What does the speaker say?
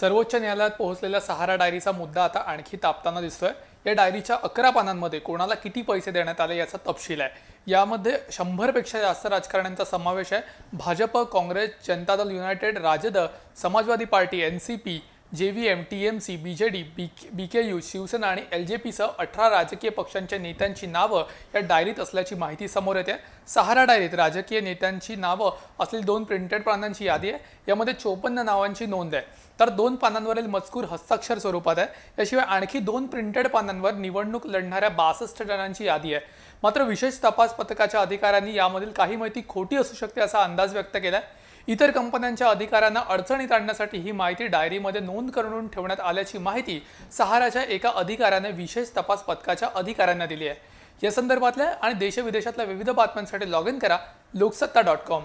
सर्वोच्च न्यायालयात पोहोचलेल्या सहारा डायरीचा मुद्दा आता आणखी तापताना दिसतोय. या डायरीच्या अकरा पानांमध्ये कोणाला किती पैसे देण्यात आले याचा तपशील आहे. यामध्ये शंभरपेक्षा जास्त राजकारण्यांचा समावेश आहे. Bhajap Congress Janata Dal United Rajad Samajwadi party N C P J V M T M C B J D B B K U Shivsena आणि एल जे पीसह अठरा राजकीय पक्षांच्या नेत्यांची नावं या डायरीत असल्याची माहिती समोर येते. सहारा डायरीत राजकीय नेत्यांची नावं असलेली दोन प्रिंटेड पानांची यादी आहे. यामध्ये चोपन्न नावांची नोंद आहे. तर दोन पानांवरील मजकूर हस्ताक्षर स्वरूपात आहे. याशिवाय आणखी दोन प्रिंटेड पानांवर निवडणूक लढणाऱ्या बासष्ट जणांची यादी आहे. मात्र विशेष तपास पथकाच्या अधिकाऱ्यांनी यामधील काही माहिती खोटी असू शकते असा अंदाज व्यक्त केलाय. इतर कंपन्यांच्या अधिकाऱ्यांना अडचणीत आणण्यासाठी ही माहिती डायरीमध्ये नोंद नोंद करून ठेवण्यात आल्याची माहिती सहाराच्या एका अधिकाऱ्याने विशेष तपास पथकाच्या अधिकाऱ्यांना दिली आहे. या संदर्भातल्या आणि देशविदेशातल्या विविध बातम्यांसाठी लॉग इन करा लोकसत्ता डॉट कॉम